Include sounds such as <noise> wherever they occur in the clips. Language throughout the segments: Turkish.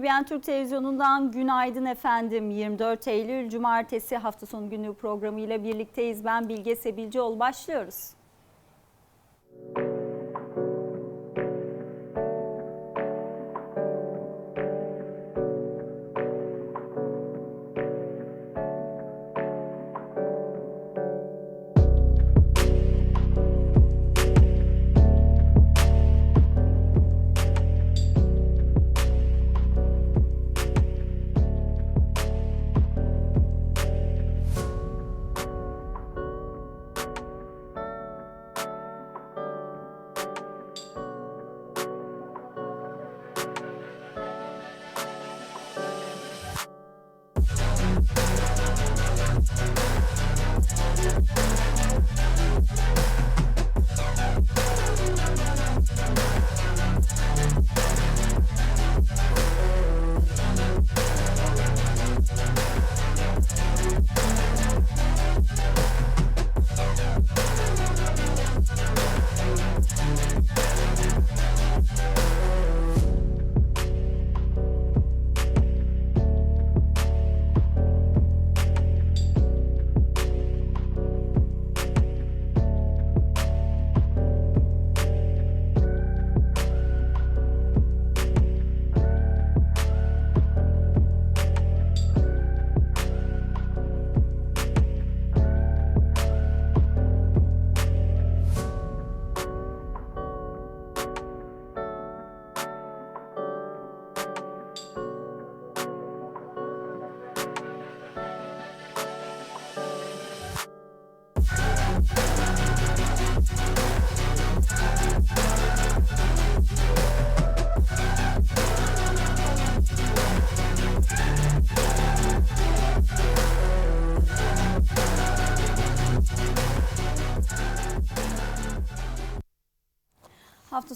BBN Türk Televizyonu'ndan günaydın efendim. 24 Eylül Cumartesi hafta sonu günlüğü programıyla birlikteyiz. Ben Bilge Sebilcioğlu. Başlıyoruz.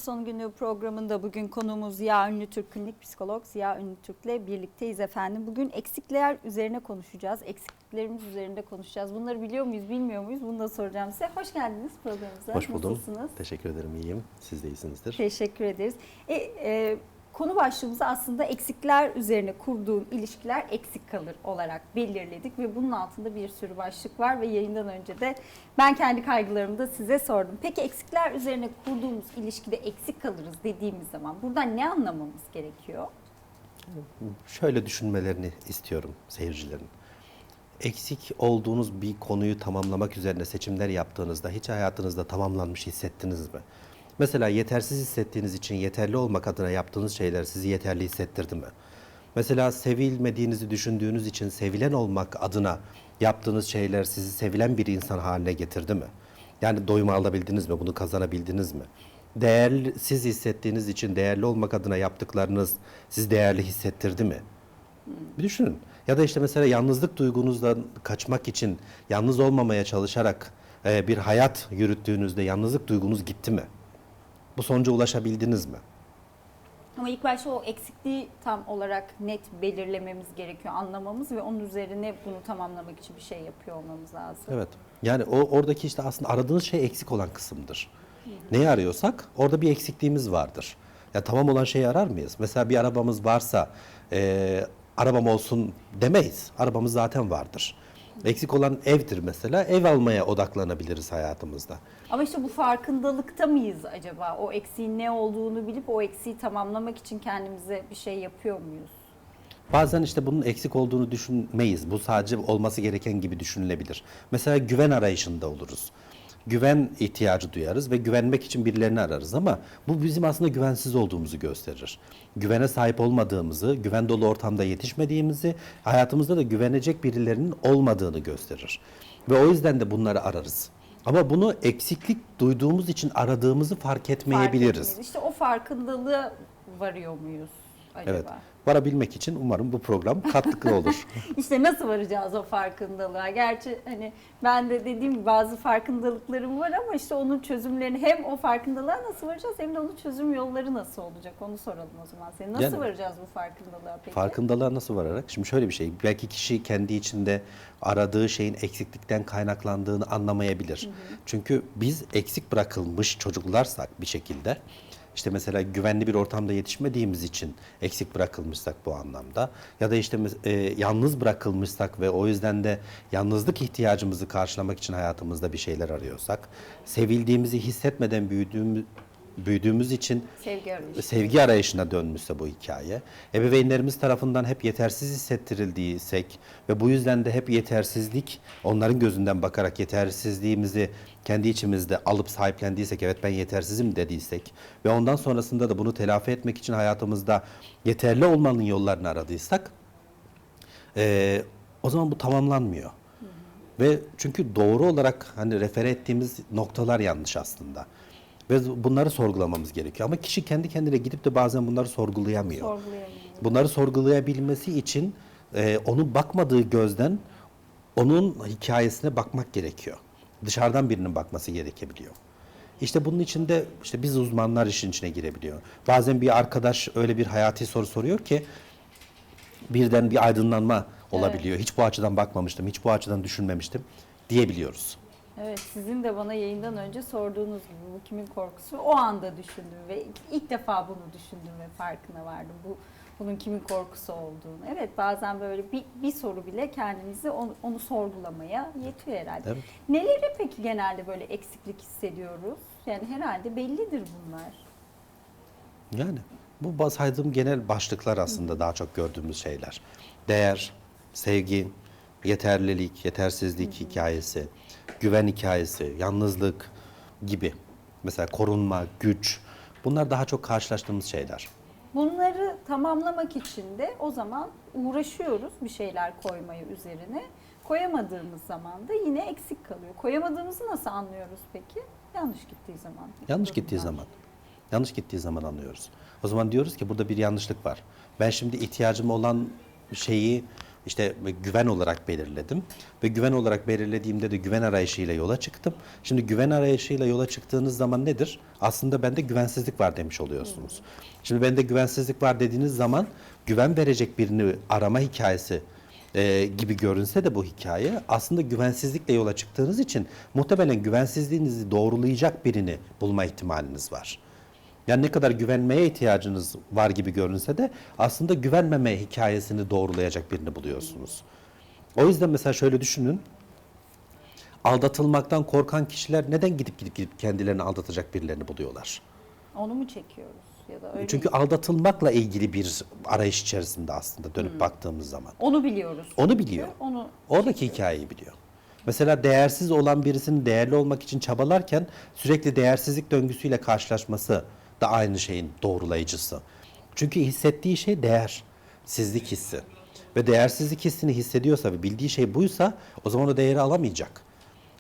Sonu günlüğü programında bugün konuğumuz Ziya Ünlü Türk klinik psikolog Ziya Ünlü Türk'le birlikteyiz efendim. Bugün eksikler üzerine konuşacağız. Eksikliklerimiz üzerinde konuşacağız. Bunları biliyor muyuz, bilmiyor muyuz? Bunu da soracağım size. Hoş geldiniz programımıza. Hoş buldum. Nasılsınız? Teşekkür ederim. İyiyim. Siz de iyisinizdir. Teşekkür ederiz. E, e, konu başlığımızı aslında eksikler üzerine kurduğun ilişkiler eksik kalır olarak belirledik ve bunun altında bir sürü başlık var ve yayından önce de ben kendi kaygılarımı da size sordum. Peki eksikler üzerine kurduğumuz ilişkide eksik kalırız dediğimiz zaman buradan ne anlamamız gerekiyor? Şöyle düşünmelerini istiyorum seyircilerin. Eksik olduğunuz bir konuyu tamamlamak üzerine seçimler yaptığınızda hiç hayatınızda tamamlanmış hissettiniz mi? Mesela yetersiz hissettiğiniz için yeterli olmak adına yaptığınız şeyler sizi yeterli hissettirdi mi? Mesela sevilmediğinizi düşündüğünüz için sevilen olmak adına yaptığınız şeyler sizi sevilen bir insan haline getirdi mi? Yani doyumu alabildiniz mi? Bunu kazanabildiniz mi? Değerli, siz hissettiğiniz için değerli olmak adına yaptıklarınız sizi değerli hissettirdi mi? Bir düşünün. Ya da işte mesela yalnızlık duygunuzdan kaçmak için yalnız olmamaya çalışarak e, bir hayat yürüttüğünüzde yalnızlık duygunuz gitti mi? Bu sonuca ulaşabildiniz mi? Ama ilk başta o eksikliği tam olarak net belirlememiz gerekiyor, anlamamız ve onun üzerine bunu tamamlamak için bir şey yapıyor olmamız lazım. Evet. Yani o oradaki işte aslında aradığınız şey eksik olan kısımdır. Neyi arıyorsak orada bir eksikliğimiz vardır. Ya tamam olan şeyi arar mıyız? Mesela bir arabamız varsa e, arabam olsun demeyiz. Arabamız zaten vardır. Eksik olan evdir mesela. Ev almaya odaklanabiliriz hayatımızda. Ama işte bu farkındalıkta mıyız acaba? O eksiğin ne olduğunu bilip o eksiği tamamlamak için kendimize bir şey yapıyor muyuz? Bazen işte bunun eksik olduğunu düşünmeyiz. Bu sadece olması gereken gibi düşünülebilir. Mesela güven arayışında oluruz. Güven ihtiyacı duyarız ve güvenmek için birilerini ararız ama bu bizim aslında güvensiz olduğumuzu gösterir. Güvene sahip olmadığımızı, güven dolu ortamda yetişmediğimizi, hayatımızda da güvenecek birilerinin olmadığını gösterir. Ve o yüzden de bunları ararız. Ama bunu eksiklik duyduğumuz için aradığımızı fark etmeyebiliriz. Fark etmeyiz. İşte o farkındalığa varıyor muyuz acaba? Evet. Varabilmek için umarım bu program katkılı olur. <laughs> İşte nasıl varacağız o farkındalığa? Gerçi hani ben de dediğim gibi bazı farkındalıklarım var ama işte onun çözümlerini hem o farkındalığa nasıl varacağız hem de onun çözüm yolları nasıl olacak? Onu soralım o zaman senin. Nasıl Yani- varacağız bu farkındalığa peki? Farkındalığa nasıl vararak? Şimdi şöyle bir şey. Belki kişi kendi içinde aradığı şeyin eksiklikten kaynaklandığını anlamayabilir. Çünkü biz eksik bırakılmış çocuklarsak bir şekilde işte mesela güvenli bir ortamda yetişmediğimiz için eksik bırakılmışsak bu anlamda ya da işte e, yalnız bırakılmışsak ve o yüzden de yalnızlık ihtiyacımızı karşılamak için hayatımızda bir şeyler arıyorsak, sevildiğimizi hissetmeden büyüdüğümüz büyüdüğümüz için Sevgi arayışı. sevgi arayışına dönmüşse bu hikaye, ebeveynlerimiz tarafından hep yetersiz hissettirildiysek ve bu yüzden de hep yetersizlik, onların gözünden bakarak yetersizliğimizi kendi içimizde alıp sahiplendiysek, evet ben yetersizim dediysek ve ondan sonrasında da bunu telafi etmek için hayatımızda yeterli olmanın yollarını aradıysak, eee, o zaman bu tamamlanmıyor. Ve çünkü doğru olarak hani refere ettiğimiz noktalar yanlış aslında. Ve bunları sorgulamamız gerekiyor. Ama kişi kendi kendine gidip de bazen bunları sorgulayamıyor. Sorgulayamıyor. Bunları sorgulayabilmesi için e, onun bakmadığı gözden onun hikayesine bakmak gerekiyor. Dışarıdan birinin bakması gerekebiliyor. İşte bunun için de işte biz uzmanlar işin içine girebiliyor. Bazen bir arkadaş öyle bir hayati soru soruyor ki birden bir aydınlanma olabiliyor. Hiç bu açıdan bakmamıştım, hiç bu açıdan düşünmemiştim diyebiliyoruz. Evet sizin de bana yayından önce sorduğunuz gibi bu kimin korkusu o anda düşündüm ve ilk defa bunu düşündüm ve farkına vardım. Bu bunun kimin korkusu olduğunu. Evet bazen böyle bir, bir soru bile kendimizi onu, onu sorgulamaya yetiyor herhalde. Evet. Neleri peki genelde böyle eksiklik hissediyoruz? Yani herhalde bellidir bunlar. Yani bu saydığım genel başlıklar aslında daha çok gördüğümüz şeyler. Değer, sevgi, yeterlilik, yetersizlik hikayesi, güven hikayesi, yalnızlık gibi. Mesela korunma, güç. Bunlar daha çok karşılaştığımız şeyler. Bunları tamamlamak için de o zaman uğraşıyoruz bir şeyler koymayı üzerine. Koyamadığımız zaman da yine eksik kalıyor. Koyamadığımızı nasıl anlıyoruz peki? Yanlış gittiği zaman. Yanlış gittiği zaman. Yanlış gittiği zaman anlıyoruz. O zaman diyoruz ki burada bir yanlışlık var. Ben şimdi ihtiyacım olan şeyi işte güven olarak belirledim ve güven olarak belirlediğimde de güven arayışıyla yola çıktım. Şimdi güven arayışıyla yola çıktığınız zaman nedir? Aslında bende güvensizlik var demiş oluyorsunuz. Şimdi bende güvensizlik var dediğiniz zaman güven verecek birini arama hikayesi e, gibi görünse de bu hikaye aslında güvensizlikle yola çıktığınız için muhtemelen güvensizliğinizi doğrulayacak birini bulma ihtimaliniz var. Yani ne kadar güvenmeye ihtiyacınız var gibi görünse de aslında güvenmeme hikayesini doğrulayacak birini buluyorsunuz. O yüzden mesela şöyle düşünün. Aldatılmaktan korkan kişiler neden gidip gidip gidip kendilerini aldatacak birilerini buluyorlar? Onu mu çekiyoruz ya da öyle Çünkü aldatılmakla ilgili bir arayış içerisinde aslında dönüp baktığımız zaman. onu biliyoruz. Onu biliyor. Onu Oradaki hikayeyi biliyor. Mesela değersiz olan birisinin değerli olmak için çabalarken sürekli değersizlik döngüsüyle karşılaşması da aynı şeyin doğrulayıcısı. Çünkü hissettiği şey değer, sizlik hissi. Ve değersizlik hissini hissediyorsa ve bildiği şey buysa o zaman o değeri alamayacak.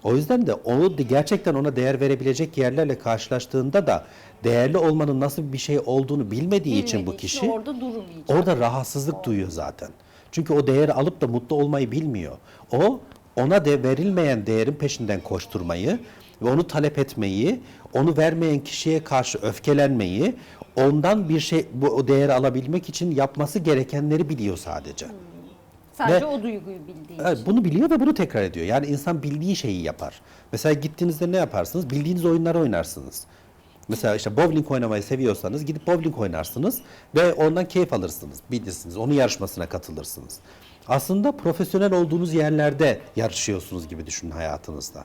O yüzden de onu gerçekten ona değer verebilecek yerlerle karşılaştığında da değerli olmanın nasıl bir şey olduğunu bilmediği için bu bilmediği kişi orada durmayacak. Orada rahatsızlık duyuyor zaten. Çünkü o değeri alıp da mutlu olmayı bilmiyor. O ona de verilmeyen değerin peşinden koşturmayı ve onu talep etmeyi, onu vermeyen kişiye karşı öfkelenmeyi, ondan bir şey bu o değeri alabilmek için yapması gerekenleri biliyor sadece. Sadece ve- o duyguyu bildiği Evet, için. bunu biliyor ve bunu tekrar ediyor. Yani insan bildiği şeyi yapar. Mesela gittiğinizde ne yaparsınız? Bildiğiniz oyunları oynarsınız. Mesela işte bowling oynamayı seviyorsanız gidip bowling oynarsınız ve ondan keyif alırsınız, bilirsiniz. Onun yarışmasına katılırsınız. Aslında profesyonel olduğunuz yerlerde yarışıyorsunuz gibi düşünün hayatınızda.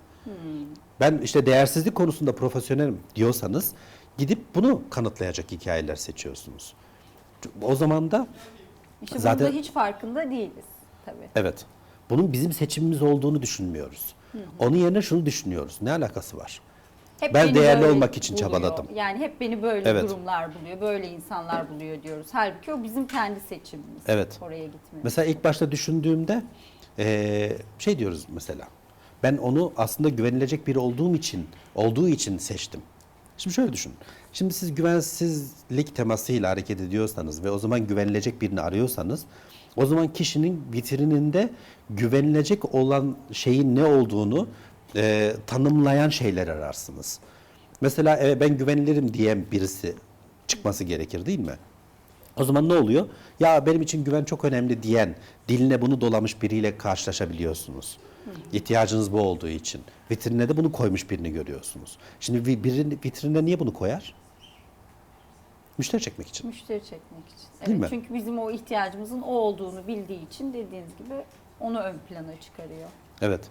Ben işte değersizlik konusunda profesyonelim diyorsanız gidip bunu kanıtlayacak hikayeler seçiyorsunuz. O zaman da İşte Zaten- bunda hiç farkında değiliz tabii. Evet. Bunun bizim seçimimiz olduğunu düşünmüyoruz. Onun yerine şunu düşünüyoruz. Ne alakası var? Hep Ben değerli olmak için buluyor. çabaladım. Yani hep beni böyle Evet. durumlar buluyor, böyle insanlar buluyor diyoruz. Halbuki o bizim kendi seçimimiz. Evet. Oraya gitmemiz. Mesela ilk başta düşündüğümde şey diyoruz mesela. Ben onu aslında güvenilecek biri olduğum için, olduğu için seçtim. Şimdi şöyle düşün. Şimdi siz güvensizlik temasıyla hareket ediyorsanız ve o zaman güvenilecek birini arıyorsanız o zaman kişinin vitrininde güvenilecek olan şeyin ne olduğunu eee, tanımlayan şeyler ararsınız. Mesela "Evet, ben güvenilirim diyen birisi çıkması gerekir değil mi? O zaman ne oluyor? Ya benim için güven çok önemli diyen, diline bunu dolamış biriyle karşılaşabiliyorsunuz. İhtiyacınız bu olduğu için. Vitrine de bunu koymuş birini görüyorsunuz. Şimdi vi- birinin vitrine niye bunu koyar? Müşteri çekmek için. Müşteri çekmek için. Evet, Değil mi? Çünkü bizim o ihtiyacımızın o olduğunu bildiği için dediğiniz gibi onu ön plana çıkarıyor. Evet.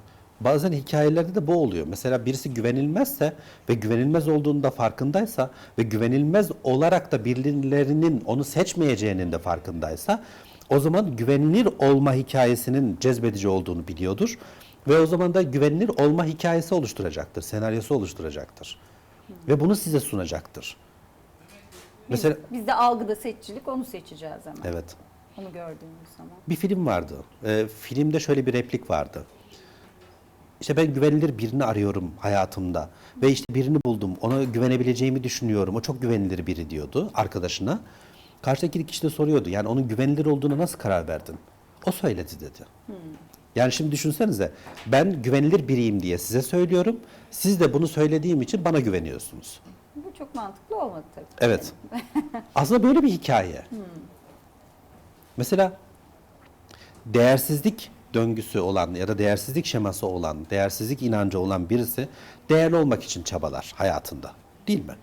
Bazen hikayelerde de bu oluyor. Mesela birisi güvenilmezse ve güvenilmez olduğunu da farkındaysa ve güvenilmez olarak da birilerinin onu seçmeyeceğinin de farkındaysa o zaman güvenilir olma hikayesinin cezbedici olduğunu biliyordur. Ve o zaman da güvenilir olma hikayesi oluşturacaktır, senaryosu oluşturacaktır. Ve bunu size sunacaktır. Biz, Mesela bizde algıda seçicilik onu seçeceğiz hemen. evet. Onu gördüğümüz zaman. Bir film vardı. Ee, filmde şöyle bir replik vardı. İşte ben güvenilir birini arıyorum hayatımda ve işte birini buldum. Ona güvenebileceğimi düşünüyorum. O çok güvenilir biri diyordu arkadaşına. Karşıdaki kişi de soruyordu. Yani onun güvenilir olduğuna nasıl karar verdin? O söyledi dedi. Yani şimdi düşünsenize ben güvenilir biriyim diye size söylüyorum. Siz de bunu söylediğim için bana güveniyorsunuz. Bu çok mantıklı olmadı tabii. Evet. <laughs> Aslında böyle bir hikaye. Mesela değersizlik döngüsü olan ya da değersizlik şeması olan, değersizlik inancı olan birisi değerli olmak için çabalar hayatında. Değil mi?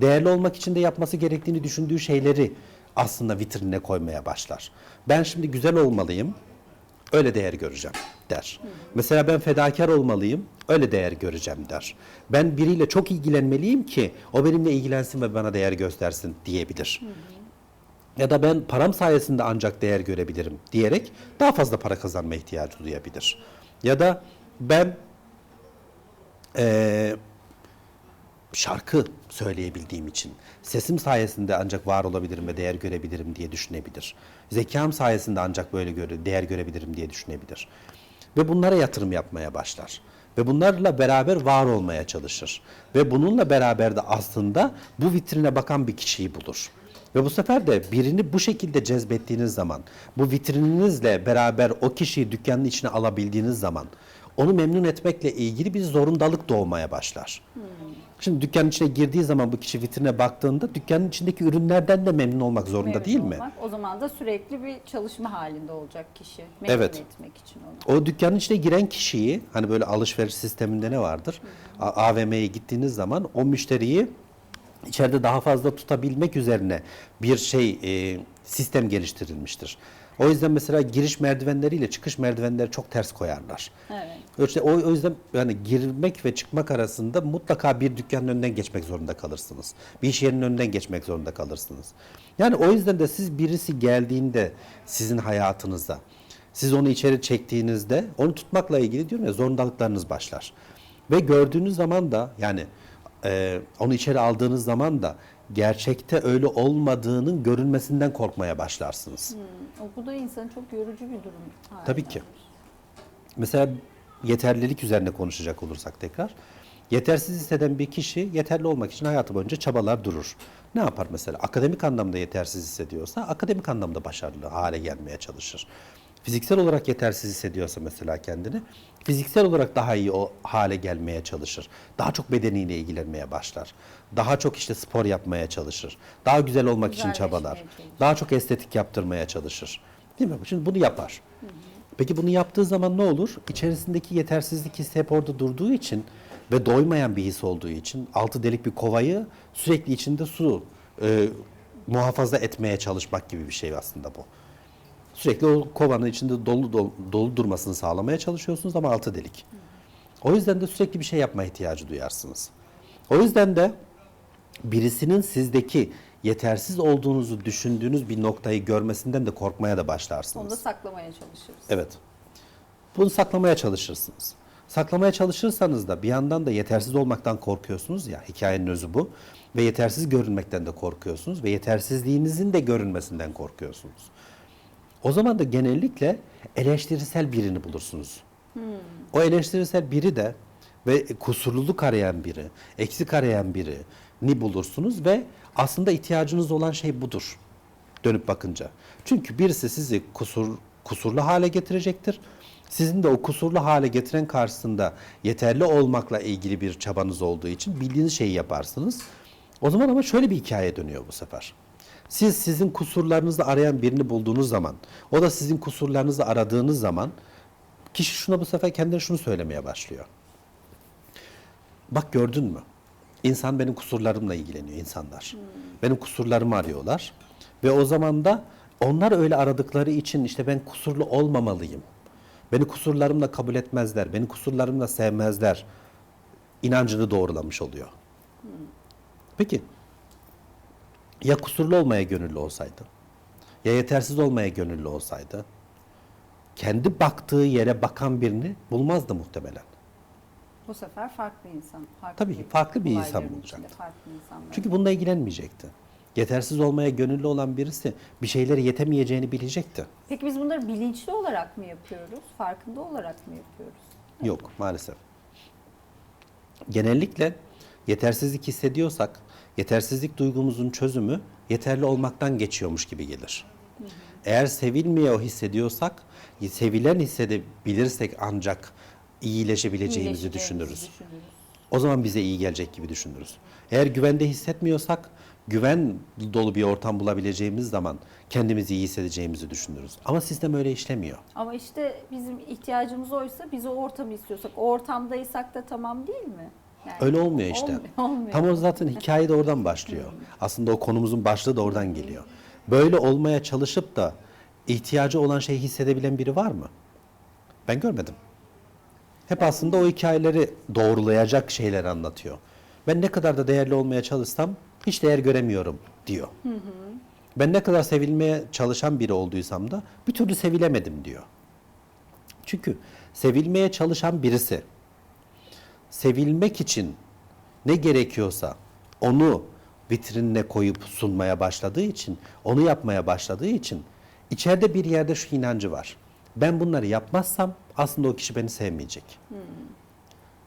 Değerli olmak için de yapması gerektiğini düşündüğü şeyleri aslında vitrine koymaya başlar. Ben şimdi güzel olmalıyım, öyle değer göreceğim der. Mesela ben fedakar olmalıyım, öyle değer göreceğim der. Ben biriyle çok ilgilenmeliyim ki o benimle ilgilensin ve bana değer göstersin diyebilir. Ya da ben param sayesinde ancak değer görebilirim diyerek daha fazla para kazanma ihtiyacı duyabilir. Ya da ben eee, şarkı söyleyebildiğim için sesim sayesinde ancak var olabilirim ve değer görebilirim diye düşünebilir. Zekam sayesinde ancak böyle göre, değer görebilirim diye düşünebilir. Ve bunlara yatırım yapmaya başlar. Ve bunlarla beraber var olmaya çalışır. Ve bununla beraber de aslında bu vitrine bakan bir kişiyi bulur. Ve bu sefer de birini bu şekilde cezbettiğiniz zaman, bu vitrininizle beraber o kişiyi dükkanın içine alabildiğiniz zaman onu memnun etmekle ilgili bir zorundalık doğmaya başlar. Şimdi dükkanın içine girdiği zaman bu kişi vitrine baktığında dükkanın içindeki ürünlerden de memnun olmak zorunda Memnun değil mi? olmak, O zaman da sürekli bir çalışma halinde olacak kişi. Memnun Evet. etmek için onu. O dükkanın içine giren kişiyi hani böyle alışveriş sisteminde ne vardır? A- AVM'ye gittiğiniz zaman o müşteriyi içeride daha fazla tutabilmek üzerine bir şey e, sistem geliştirilmiştir. O yüzden mesela giriş merdivenleriyle çıkış merdivenleri çok ters koyarlar. Evet. İşte o, o yüzden yani girmek ve çıkmak arasında mutlaka bir dükkanın önünden geçmek zorunda kalırsınız. Bir iş yerinin önünden geçmek zorunda kalırsınız. Yani o yüzden de siz birisi geldiğinde sizin hayatınıza, siz onu içeri çektiğinizde onu tutmakla ilgili diyorum ya zorundalıklarınız başlar. Ve gördüğünüz zaman da yani e, onu içeri aldığınız zaman da gerçekte öyle olmadığının görünmesinden korkmaya başlarsınız. O, bu da insanın çok yorucu bir durum. haline Tabii ki. Mesela yeterlilik üzerine konuşacak olursak tekrar. Yetersiz hisseden bir kişi yeterli olmak için hayatı boyunca çabalar durur. Ne yapar mesela? Akademik anlamda yetersiz hissediyorsa akademik anlamda başarılı hale gelmeye çalışır. Fiziksel olarak yetersiz hissediyorsa mesela kendini fiziksel olarak daha iyi o hale gelmeye çalışır. Daha çok bedeniyle ilgilenmeye başlar. Daha çok işte spor yapmaya çalışır. Daha güzel olmak için çabalar. Daha çok estetik yaptırmaya çalışır. Değil mi? Şimdi bunu yapar. Peki bunu yaptığı zaman ne olur? İçerisindeki yetersizlik hissi hep orada durduğu için ve doymayan bir his olduğu için altı delik bir kovayı sürekli içinde su e, muhafaza etmeye çalışmak gibi bir şey aslında bu. Sürekli o kovanın içinde dolu, dolu, dolu durmasını sağlamaya çalışıyorsunuz ama altı delik. O yüzden de sürekli bir şey yapma ihtiyacı duyarsınız. O yüzden de birisinin sizdeki yetersiz olduğunuzu düşündüğünüz bir noktayı görmesinden de korkmaya da başlarsınız. Onu da saklamaya çalışırız. Evet. Bunu saklamaya çalışırsınız. Saklamaya çalışırsanız da bir yandan da yetersiz olmaktan korkuyorsunuz ya hikayenin özü bu. Ve yetersiz görünmekten de korkuyorsunuz ve yetersizliğinizin de görünmesinden korkuyorsunuz. O zaman da genellikle eleştirisel birini bulursunuz. O eleştirisel biri de ve kusurluluk arayan biri, eksik arayan biri ni bulursunuz ve aslında ihtiyacınız olan şey budur dönüp bakınca. Çünkü birisi sizi kusur kusurlu hale getirecektir. Sizin de o kusurlu hale getiren karşısında yeterli olmakla ilgili bir çabanız olduğu için bildiğiniz şeyi yaparsınız. O zaman ama şöyle bir hikaye dönüyor bu sefer. Siz sizin kusurlarınızı arayan birini bulduğunuz zaman, o da sizin kusurlarınızı aradığınız zaman kişi şuna bu sefer kendine şunu söylemeye başlıyor. Bak gördün mü? İnsan benim kusurlarımla ilgileniyor insanlar. Benim kusurlarımı arıyorlar. Ve o zaman da onlar öyle aradıkları için işte ben kusurlu olmamalıyım. Beni kusurlarımla kabul etmezler. Beni kusurlarımla sevmezler. inancını doğrulamış oluyor. Peki ya kusurlu olmaya gönüllü olsaydı? Ya yetersiz olmaya gönüllü olsaydı? Kendi baktığı yere bakan birini bulmazdı muhtemelen. Bu sefer farklı insan. Farklı Tabii ki farklı bir insan bulacaktı. Çünkü bununla ilgilenmeyecekti. Yetersiz olmaya gönüllü olan birisi bir şeylere yetemeyeceğini bilecekti. Peki biz bunları bilinçli olarak mı yapıyoruz? Farkında olarak mı yapıyoruz? Yok maalesef. Genellikle yetersizlik hissediyorsak, yetersizlik duygumuzun çözümü yeterli olmaktan geçiyormuş gibi gelir. Eğer sevilmiyor hissediyorsak, sevilen hissedebilirsek ancak iyileşebileceğimizi İyileşeceğimizi düşünürüz. düşünürüz. O zaman bize iyi gelecek gibi düşünürüz. Eğer güvende hissetmiyorsak, güven dolu bir ortam bulabileceğimiz zaman kendimizi iyi hissedeceğimizi düşünürüz. Ama sistem öyle işlemiyor. Ama işte bizim ihtiyacımız oysa biz o ortamı istiyorsak, o ortamdaysak da tamam değil mi? Yani Öyle olmuyor işte. Olmuyor, <laughs> olmuyor. Tam o zaten hikaye de oradan başlıyor. <laughs> Aslında o konumuzun başlığı da oradan geliyor. Böyle olmaya çalışıp da ihtiyacı olan şeyi hissedebilen biri var mı? Ben görmedim. Hep aslında o hikayeleri doğrulayacak şeyler anlatıyor. Ben ne kadar da değerli olmaya çalışsam hiç değer göremiyorum diyor. Ben ne kadar sevilmeye çalışan biri olduysam da bir türlü sevilemedim diyor. Çünkü sevilmeye çalışan birisi sevilmek için ne gerekiyorsa onu vitrinine koyup sunmaya başladığı için, onu yapmaya başladığı için içeride bir yerde şu inancı var. Ben bunları yapmazsam aslında o kişi beni sevmeyecek.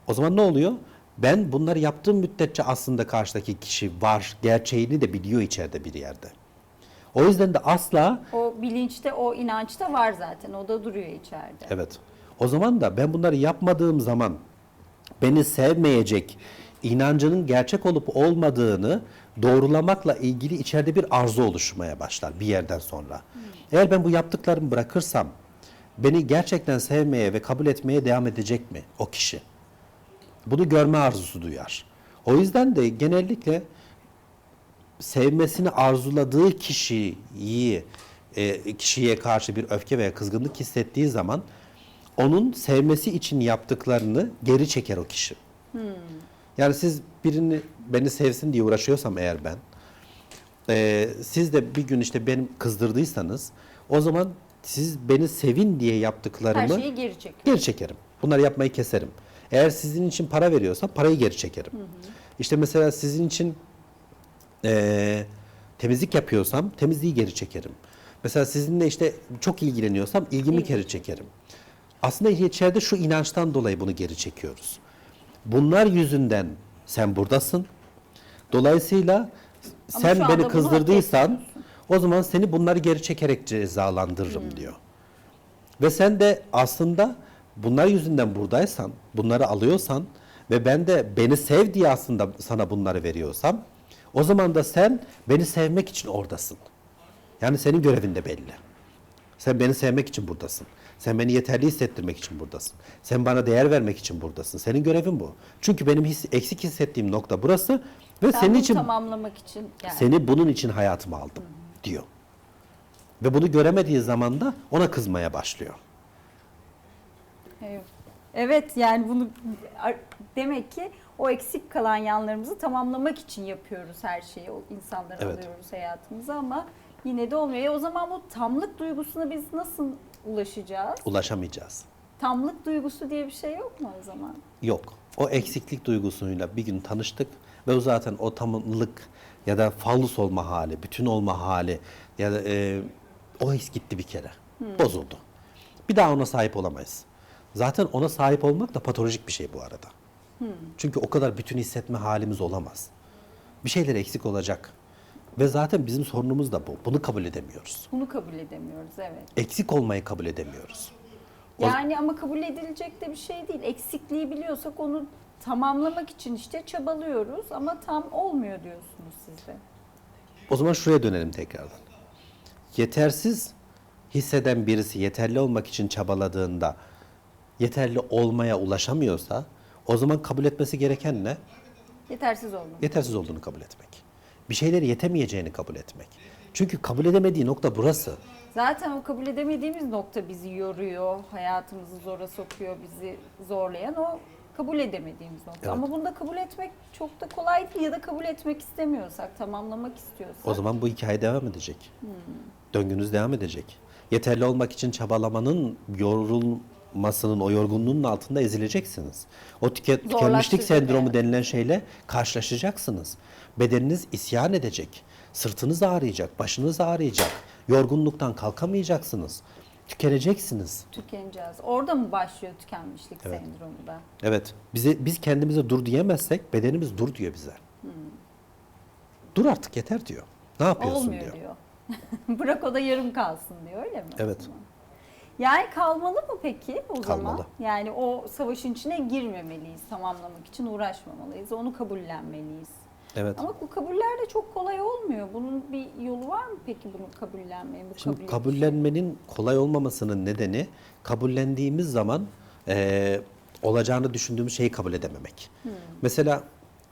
O zaman ne oluyor? Ben bunları yaptığım müddetçe aslında karşıdaki kişi var, gerçeğini de biliyor içeride bir yerde. O yüzden de asla O bilinçte, o inançta var zaten. O da duruyor içeride. Evet. O zaman da ben bunları yapmadığım zaman beni sevmeyecek inancının gerçek olup olmadığını doğrulamakla ilgili içeride bir arzu oluşmaya başlar bir yerden sonra. Eğer ben bu yaptıklarımı bırakırsam beni gerçekten sevmeye ve kabul etmeye devam edecek mi o kişi? Bunu görme arzusu duyar. O yüzden de genellikle sevmesini arzuladığı kişiyi e, kişiye karşı bir öfke veya kızgınlık hissettiği zaman onun sevmesi için yaptıklarını geri çeker o kişi. Yani siz birini beni sevsin diye uğraşıyorsam eğer ben e, siz de bir gün işte benim kızdırdıysanız o zaman siz beni sevin diye Her yaptıklarımı şeyi geri çekiyor. geri çekerim. Bunları yapmayı keserim. Eğer sizin için para veriyorsam parayı geri çekerim. İşte mesela sizin için eee, temizlik yapıyorsam temizliği geri çekerim. Mesela sizinle işte çok ilgileniyorsam ilgimi geri çekerim. Aslında içeride şu inançtan dolayı bunu geri çekiyoruz. Bunlar yüzünden sen buradasın. Dolayısıyla Ama sen beni kızdırdıysan o zaman seni bunları geri çekerek cezalandırırım diyor. Ve sen de aslında bunlar yüzünden buradaysan, bunları alıyorsan ve ben de beni sev diye aslında sana bunları veriyorsam o zaman da sen beni sevmek için oradasın. Yani senin görevin de belli. Sen beni sevmek için buradasın. Sen beni yeterli hissettirmek için buradasın. Sen bana değer vermek için buradasın. Senin görevin bu. Çünkü benim his, eksik hissettiğim nokta burası ve Ben senin için tamamlamak için yani. seni bunun için hayatıma aldım diyor. Ve bunu göremediği zaman da ona kızmaya başlıyor. Evet. Evet yani bunu demek ki o eksik kalan yanlarımızı tamamlamak için yapıyoruz her şeyi. O insanları Evet. alıyoruz hayatımıza ama yine de olmuyor. E o zaman bu tamlık duygusuna biz nasıl ulaşacağız? Ulaşamayacağız. Tamlık duygusu diye bir şey yok mu o zaman? Yok. O eksiklik duygusuyla bir gün tanıştık ve o zaten o tamlık ya da fallus olma hali, bütün olma hali ya da e, o his gitti bir kere. Bozuldu. Bir daha ona sahip olamayız. Zaten ona sahip olmak da patolojik bir şey bu arada. Çünkü o kadar bütün hissetme halimiz olamaz. Bir şeyler eksik olacak. Ve zaten bizim sorunumuz da bu. Bunu kabul edemiyoruz. Bunu kabul edemiyoruz evet. Eksik olmayı kabul edemiyoruz. O- Yani ama kabul edilecek de bir şey değil. Eksikliği biliyorsak onu tamamlamak için işte çabalıyoruz ama tam olmuyor diyorsunuz siz de. O zaman şuraya dönelim tekrardan. Yetersiz hisseden birisi yeterli olmak için çabaladığında yeterli olmaya ulaşamıyorsa o zaman kabul etmesi gereken ne? Yetersiz olmak. Yetersiz olduğunu kabul etmek. Bir şeyleri yetemeyeceğini kabul etmek. Çünkü kabul edemediği nokta burası. Zaten o kabul edemediğimiz nokta bizi yoruyor, hayatımızı zora sokuyor, bizi zorlayan o kabul edemediğimiz nokta. Evet. Ama bunu da kabul etmek çok da kolay değil ya da kabul etmek istemiyorsak, tamamlamak istiyorsak. O zaman bu hikaye devam edecek. Döngünüz devam edecek. Yeterli olmak için çabalamanın yorulmasının, o yorgunluğun altında ezileceksiniz. O tüke- tükenmişlik sendromu yani. denilen şeyle karşılaşacaksınız. Bedeniniz isyan edecek. Sırtınız ağrıyacak, başınız ağrıyacak. Yorgunluktan kalkamayacaksınız. Tükeneceksiniz. tükeneceğiz. Orada mı başlıyor tükenmişlik Evet. sendromu da? Evet. Bize biz kendimize dur diyemezsek bedenimiz dur diyor bize. Dur artık yeter diyor. Ne yapıyorsun Olmuyor diyor. diyor. <laughs> Bırak o da yarım kalsın diyor öyle mi? Evet. zaman? Yani kalmalı mı peki o zaman? Kalmalı. Yani o savaşın içine girmemeliyiz, tamamlamak için uğraşmamalıyız, onu kabullenmeliyiz. Evet. Ama bu kabuller de çok kolay olmuyor. Bunun bir yolu var mı peki bunu kabullenmenin? Bu Şimdi kabul kabullenmenin kolay olmamasının nedeni kabullendiğimiz zaman eee, olacağını düşündüğümüz şeyi kabul edememek. Mesela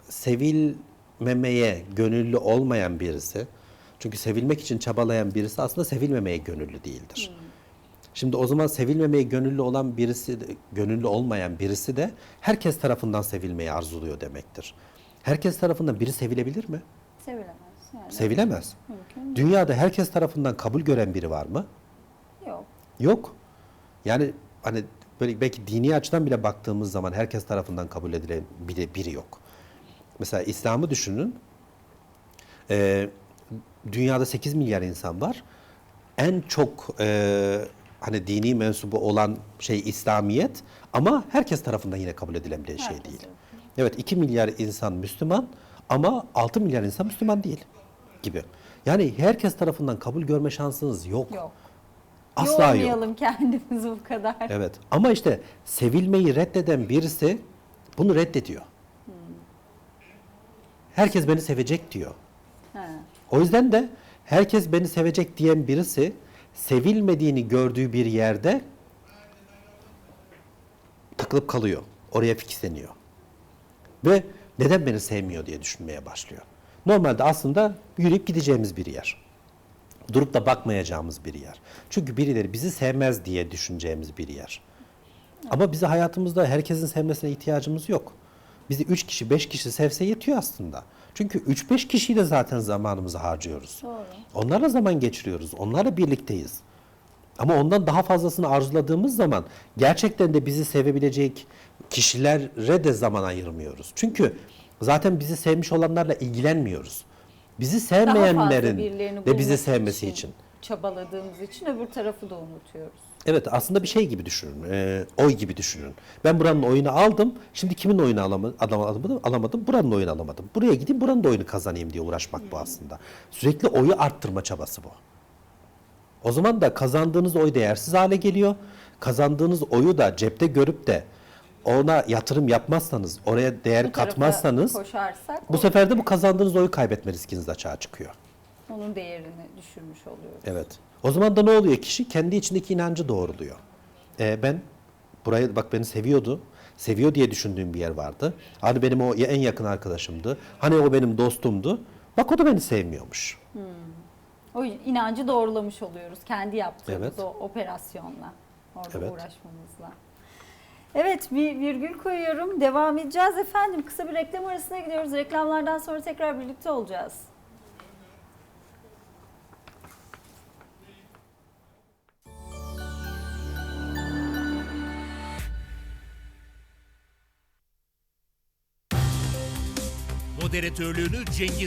sevilmemeye gönüllü olmayan birisi, çünkü sevilmek için çabalayan birisi aslında sevilmemeye gönüllü değildir. Şimdi o zaman sevilmemeye gönüllü olan birisi, gönüllü olmayan birisi de herkes tarafından sevilmeyi arzuluyor demektir. Herkes tarafından biri sevilebilir mi? Sevilemez. Yani Sevilemez. mümkün Dünyada herkes tarafından kabul gören biri var mı? yok. Yok. Yani hani böyle belki dini açıdan bile baktığımız zaman herkes tarafından kabul edilen biri, biri yok. Mesela İslam'ı düşünün. Ee, dünyada 8 milyar insan var. En çok e, hani dini mensubu olan şey İslamiyet ama herkes tarafından yine kabul edilen bir şey Herkes değil. Evet 2 milyar insan Müslüman ama 6 milyar insan Müslüman değil gibi. Yani herkes tarafından kabul görme şansınız yok. Yok. Asla yok. Yormayalım kendimizi bu kadar. Evet. Ama işte sevilmeyi reddeden birisi bunu reddediyor. Herkes beni sevecek diyor. Ha. O yüzden de herkes beni sevecek diyen birisi sevilmediğini gördüğü bir yerde takılıp kalıyor. Oraya fikisleniyor. Ve neden beni sevmiyor diye düşünmeye başlıyor. Normalde aslında yürüyüp gideceğimiz bir yer. Durup da bakmayacağımız bir yer. Çünkü birileri bizi sevmez diye düşüneceğimiz bir yer. Ama bizi hayatımızda herkesin sevmesine ihtiyacımız yok. Bizi 3 kişi, 5 kişi sevse yetiyor aslında. Çünkü 3-5 kişiyle zaten zamanımızı harcıyoruz. Doğru. Onlarla zaman geçiriyoruz. Onlarla birlikteyiz. Ama ondan daha fazlasını arzuladığımız zaman gerçekten de bizi sevebilecek kişilere de zaman ayırmıyoruz. Çünkü zaten bizi sevmiş olanlarla ilgilenmiyoruz. Bizi sevmeyenlerin de bizi sevmesi için. çabaladığımız için öbür tarafı da unutuyoruz. Evet aslında bir şey gibi düşünün. e, oy gibi düşünün. Ben buranın oyunu aldım. Şimdi kimin oyunu alamadım, alamadım, alamadım. Buranın oyunu alamadım. Buraya gideyim buranın da oyunu kazanayım diye uğraşmak bu aslında. Sürekli oyu arttırma çabası bu. O zaman da kazandığınız oy değersiz hale geliyor. Kazandığınız oyu da cepte görüp de ona yatırım yapmazsanız, oraya değer Bu katmazsanız bu sefer de bu kazandığınız oyu kaybetme riskiniz açığa çıkıyor. Onun değerini düşürmüş oluyoruz. Evet. O zaman da ne oluyor? Kişi kendi içindeki inancı doğruluyor. Ee, ben burayı bak beni seviyordu. Seviyor diye düşündüğüm bir yer vardı. Hani benim o en yakın arkadaşımdı. Hani o benim dostumdu. Bak o da beni sevmiyormuş. O inancı doğrulamış oluyoruz kendi yaptığımız Evet. o operasyonla. Orada Evet. uğraşmamızla. Evet bir virgül koyuyorum. Devam edeceğiz efendim. Kısa bir reklam arasına gidiyoruz. Reklamlardan sonra tekrar birlikte olacağız. Moderatörlüğünü Cengiz